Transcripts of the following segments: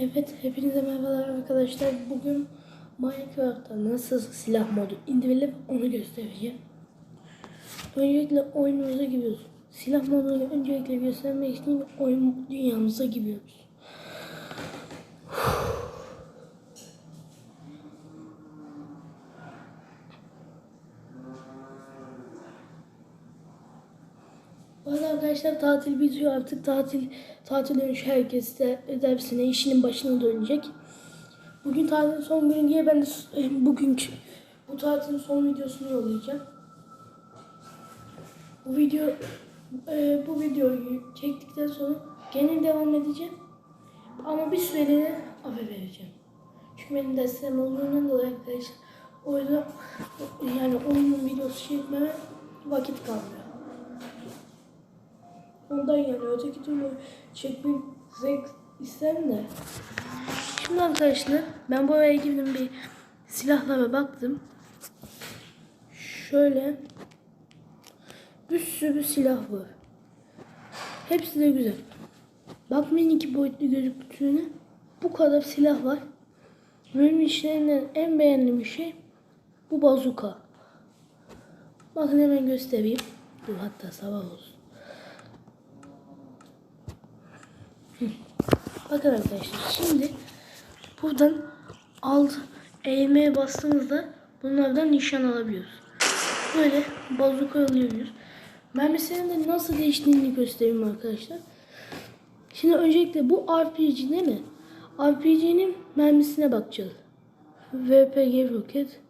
Evet, hepinize merhabalar arkadaşlar. Bugün Minecraft'ta nasıl silah modu indirilip onu göstereceğim. Öncelikle oyunumuza giriyoruz. Silah modunu öncelikle göstermek için oyun dünyamıza giriyoruz. Bu arkadaşlar tatil bitiyor artık tatil tatil dönüş herkes de dersine işinin başına dönecek. Bugün tatilin son günü diye ben de bugünkü bu tatilin son videosunu yollayacağım. Bu video e, bu videoyu çektikten sonra gene devam edeceğim. Ama bir süreliğine ara vereceğim. Çünkü benim derslerim olduğundan dolayı arkadaşlar o yüzden yani oyunun videosu çekmeme vakit kalmıyor. Ondan yani öteki türlü çekmek isterim de. Şimdi arkadaşlar ben buraya girdim bir silahlara baktım. Şöyle bir sürü silah var. Hepsi de güzel. Bakmayın iki boyutlu gözüktüğüne. Bu kadar silah var. Benim işlerinden en beğendiğim şey bu bazuka. Bakın hemen göstereyim. Dur hatta sabah olsun. Bakın arkadaşlar şimdi buradan alt eğmeye bastığımızda bunlardan nişan alabiliyoruz. Böyle bazuka alıyoruz. Mermisinin de nasıl değiştiğini göstereyim arkadaşlar. Şimdi öncelikle bu RPG değil mi? RPG'nin mermisine bakacağız. VPG roket.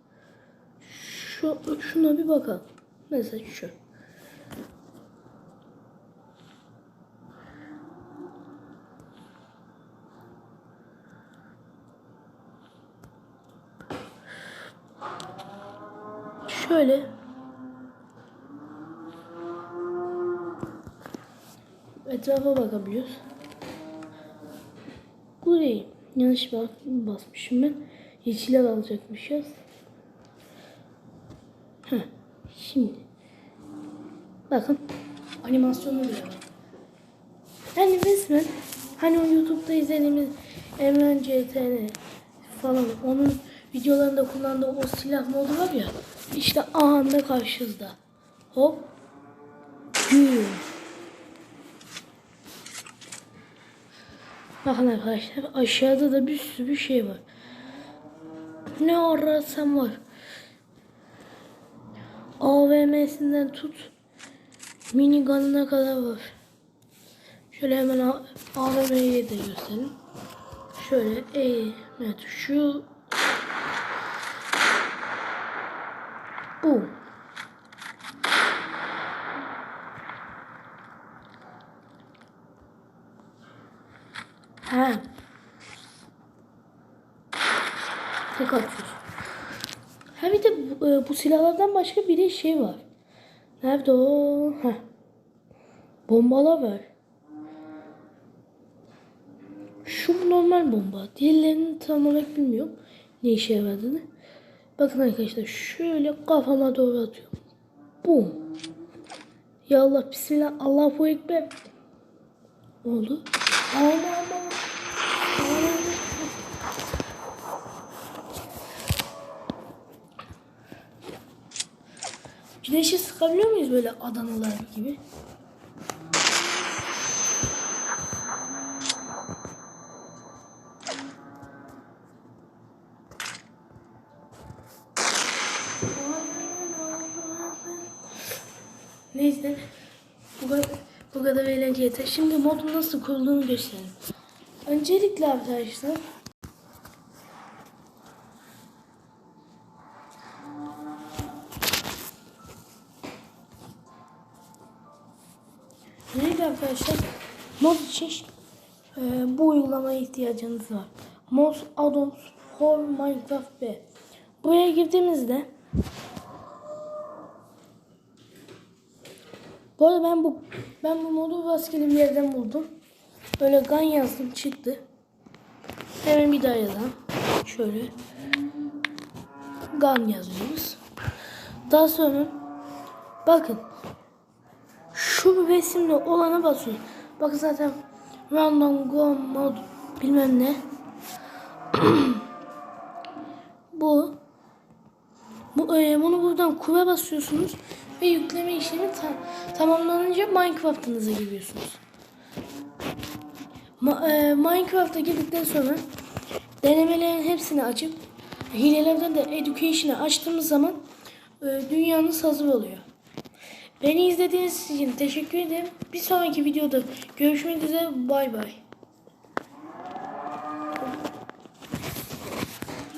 Şu, şuna bir bakalım. Mesela şu. Şöyle etrafa bakabiliyoruz. Bu değil. Yanlış bas basmışım ben. Yeşiller alacakmışız. Heh. Şimdi. Bakın. Animasyonu bile var. Yani resmen hani o YouTube'da izlediğimiz Emren CTN falan onun videolarında kullandığı o silah modu var ya işte anında karşınızda. Hop. Güm. Bakın arkadaşlar aşağıda da bir sürü şey var. Ne arasam var. AVM'sinden tut minigun'ına kadar var. Şöyle hemen AVM'yi de gösterelim. Şöyle evet şu bu. Ha. Tek atıyorsun. Ha bir de bu, e, bu silahlardan başka bir de şey var. Nerede o? Ha. Bombalar var. Şu normal bomba. Diğerlerini tam olarak bilmiyorum. Ne işe yaradığını. Bakın arkadaşlar şöyle kafama doğru atıyorum. Bum. Ya Allah bismillah Allahu ekber. Ne oldu? Aman aman. Güneşi sıkabiliyor muyuz böyle Adanalar gibi? Neyse. Bu kadar, bu kadar eğlence yeter. Şimdi modun nasıl kurulduğunu gösterelim. Öncelikle arkadaşlar Öncelikle arkadaşlar mod için e, bu uygulamaya ihtiyacınız var. Mod Addons for Minecraft B. Buraya girdiğimizde Bu arada ben bu ben bu modu rastgele bir yerden buldum. Böyle gun yazdım çıktı. Hemen bir daha yazalım. Şöyle gun yazıyoruz. Daha sonra bakın şu resimde olana basıyoruz. Bakın zaten random go mod bilmem ne. bu bu e, bunu buradan kura basıyorsunuz ve yükleme işlemi ta- tamamlanınca Minecraft'ınıza giriyorsunuz. Ma- e, Minecraft'a girdikten sonra denemelerin hepsini açıp hilelerden de Education'ı açtığımız zaman e, dünyanız hazır oluyor. Beni izlediğiniz için teşekkür ederim. Bir sonraki videoda görüşmek üzere. Bay bay.